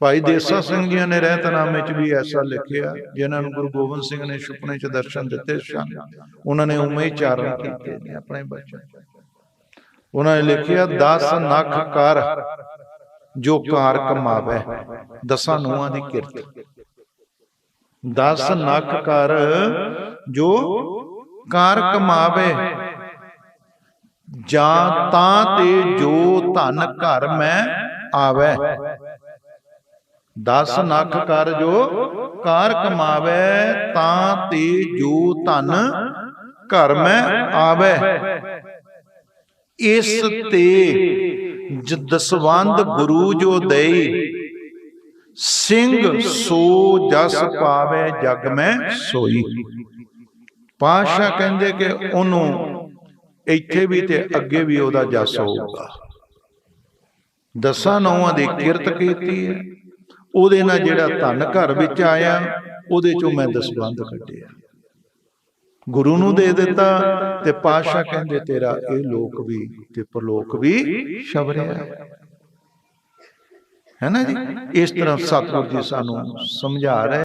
ਭਾਈ ਦੇਸਾ ਸਿੰਘ ਜੀ ਨੇ ਰਹਿਤਨਾਮੇ 'ਚ ਵੀ ਐਸਾ ਲਿਖਿਆ ਜਿਨ੍ਹਾਂ ਨੂੰ ਗੁਰੂ ਗੋਬਿੰਦ ਸਿੰਘ ਨੇ ਸੁਪਨੇ 'ਚ ਦਰਸ਼ਨ ਦਿੱਤੇ ਸਨ। ਉਹਨਾਂ ਨੇ ਉਵੇਂ ਹੀ ਚਾਰਨ ਕੀਤੇ ਨੇ ਆਪਣੇ ਬਚਨ। ਉਹਨਾਂ ਨੇ ਲਿਖਿਆ 10 ਨਖ ਕਰ ਜੋ ਕਾਰ ਕਮਾਵੇ। ਦਸਾਂ ਨੂਆਂ ਦੀ ਕਿਰਤ। 10 ਨਖ ਕਰ ਜੋ ਕਾਰ ਕਮਾਵੇ। ਜਾਂ ਤਾਂ ਤੇ ਜੋ ਧਨ ਘਰ ਮੈਂ ਆਵੇ। 10 ਨਖ ਕਰ ਜੋ ਕਾਰ ਕਮਾਵੇ, ਤਾਂ ਤੇ ਜੋ ਧਨ ਘਰ ਮੈਂ ਆਵੇ। ਇਸ ਤੇ ਜ ਗੁਰੂ ਜੋ ਦੇਈ, ਸਿੰਘ ਸੋ ਜਸ ਪਾਵੇ, ਜਗ ਮੈਂ ਸੋਈ। ਪਾਸ਼ਾ ਕਹਿੰਦੇ ਕਿ ਉਹਨੂੰ ਇੱਥੇ ਵੀ ਤੇ ਅੱਗੇ ਵੀ ਉਹਦਾ ਜਸ ਹੋਊਗਾ। ਦਸਾਂ ਨੌਵਾਂ ਦੀ ਕਿਰਤ ਕੀਤੀ ਹੈ। ਉਹਦੇ ਨਾਲ ਜਿਹੜਾ ਧਨ ਘਰ ਵਿੱਚ ਆਇਆ ਉਹਦੇ ਚੋਂ ਮੈਂ ਦਸਵੰਦ ਕੱਢਿਆ ਗੁਰੂ ਨੂੰ ਦੇ ਦਿੱਤਾ ਤੇ ਪਾਸ਼ਾ ਕਹਿੰਦੇ ਤੇਰਾ ਇਹ ਲੋਕ ਵੀ ਤੇ ਪਰਲੋਕ ਵੀ ਸ਼ਬਰਿਆ ਹੈ ਨਾ ਜੀ? ਇਸ ਤਰ੍ਹਾਂ ਸਤਿਗੁਰੂ ਜੀ ਸਾਨੂੰ ਸਮਝਾ ਰਹੇ